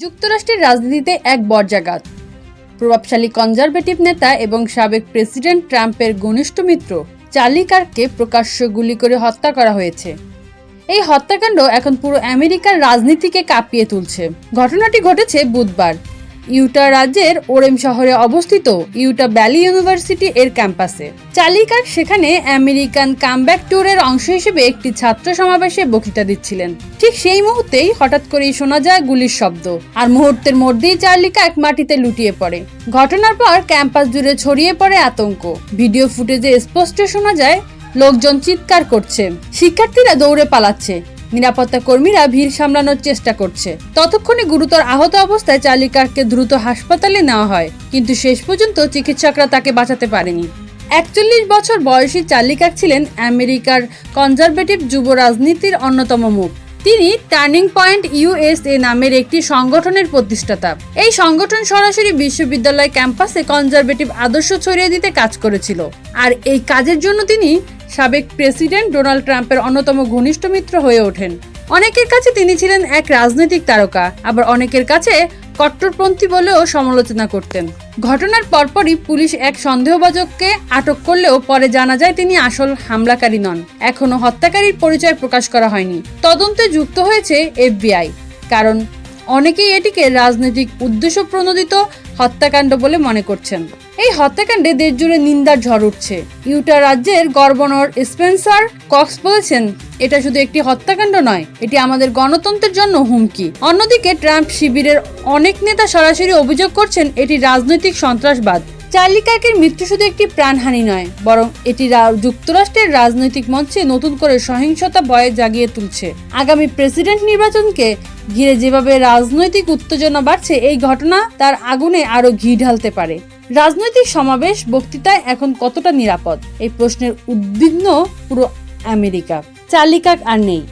যুক্তরাষ্ট্রের রাজনীতিতে এক বর্জাগাত। প্রভাবশালী কনজারভেটিভ নেতা এবং সাবেক প্রেসিডেন্ট ট্রাম্পের ঘনিষ্ঠ মিত্র চার্লি কার্ককে প্রকাশ্য গুলি করে হত্যা করা হয়েছে। এই হত্যাকাণ্ড এখন পুরো আমেরিকার রাজনীতিকে কাঁপিয়ে তুলছে। ঘটনাটি ঘটেছে বুধবার। ইউটা রাজ্যের ওরেম শহরে অবস্থিত ইউটা ভ্যালি ইউনিভার্সিটি এর ক্যাম্পাসে। চার্লি কার্ক সেখানে আমেরিকান কামব্যাক ট্যুরের অংশ হিসেবে একটি ছাত্র সমাবেশে বক্তৃতা দিচ্ছিলেন। ঠিক সেই মুহূর্তেই হঠাৎ করেই শোনা যায় গুলির শব্দ। আর মুহূর্তের মধ্যেই চার্লি এক মাটিতে লুটিয়ে পড়ে। ঘটনার পর ক্যাম্পাস জুড়ে ছড়িয়ে পড়ে আতঙ্ক। ভিডিও ফুটেজে স্পষ্ট শোনা যায়, লোকজন চিৎকার করছে। শিক্ষার্থীরা দৌড়ে পালাচ্ছে। নিরাপত্তা কর্মীরা ভিড় সামলানোর চেষ্টা করছে। ততক্ষণে গুরুতর আহত অবস্থায় চালিকারকে দ্রুত হাসপাতালে নেওয়া হয়, কিন্তু শেষ পর্যন্ত চিকিৎসকরা তাকে বাঁচাতে পারেনি। একচল্লিশ বছর বয়সী চালিকাক ছিলেন আমেরিকার কনজারভেটিভ যুব রাজনীতির অন্যতম মুখ। তিনি টার্নিং পয়েন্ট ইউএসএ নামের একটি সংগঠনের প্রতিষ্ঠাতা। এই সংগঠন সরাসরি বিশ্ববিদ্যালয় ক্যাম্পাসে কনজারভেটিভ আদর্শ ছড়িয়ে দিতে কাজ করেছিল। আর এই কাজের জন্য তিনি সাবেক প্রেসিডেন্ট ডোনাল্ড ট্রাম্পের অন্যতম ঘনিষ্ঠ মিত্র হয়ে ওঠেন। অনেকের কাছে তিনি ছিলেন এক রাজনৈতিক তারকা, আবার অনেকের কাছে কট্টরপন্থী বলেও সমালোচনা করতেন। ঘটনার পরপরই পুলিশ এক সন্দেহভাজককে আটক করলেও পরে জানা যায় তিনি আসল হামলাকারী নন। এখনও হত্যাকারীর পরিচয় প্রকাশ করা হয়নি। তদন্তে যুক্ত হয়েছে এফবিআই। কারণ অনেকেই এটিকে রাজনৈতিক উদ্দেশ্য প্রণোদিত হত্যাকাণ্ড বলে মনে করছেন। এই হত্যাকাণ্ডে দেশ জুড়ে নিন্দার ঝড় উঠছে। ইউটা রাজ্যের গভর্নর স্পেন্সার কক্স বলেছেন, এটা শুধু একটি হত্যাকাণ্ড নয়, এটি আমাদের গণতন্ত্রের জন্য হুমকি। অন্যদিকে ট্রাম্প শিবিরের অনেক নেতা সরাসরি অভিযোগ করছেন, এটি রাজনৈতিক সন্ত্রাসবাদ। চার্লি কার্কের মৃত্যু শুধু একটি প্রাণহানি নয়, বরং এটি যুক্তরাষ্ট্রের রাজনৈতিক মঞ্চে নতুন করে সহিংসতা ভয়ে জাগিয়ে তুলছে। আগামী প্রেসিডেন্ট নির্বাচনকে ঘিরে যেভাবে রাজনৈতিক উত্তেজনা বাড়ছে, এই ঘটনা তার আগুনে আরও ঘি ঢালতে পারে। রাজনৈতিক সমাবেশ বক্তৃতায় এখন কতটা নিরাপদ? এই প্রশ্নের উদ্বিগ্ন পুরো আমেরিকা। চার্লি কার্ক আর নেই।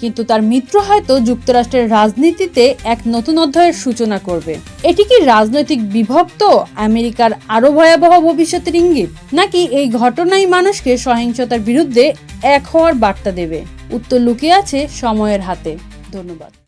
কিন্তু তার মিত্র হয়তো যুক্তরাষ্ট্রের রাজনীতিতে এক নতুন অধ্যায়ের সূচনা করবে। এটি কি রাজনৈতিক বিভক্ত, আমেরিকার আরও ভয়াবহ ভবিষ্যতের ইঙ্গিত, নাকি এই ঘটনাই মানুষকে সহিংসতার বিরুদ্ধে এক হওয়ার বার্তা দেবে? উত্তর লুকিয়ে আছে সময়ের হাতে। ধন্যবাদ।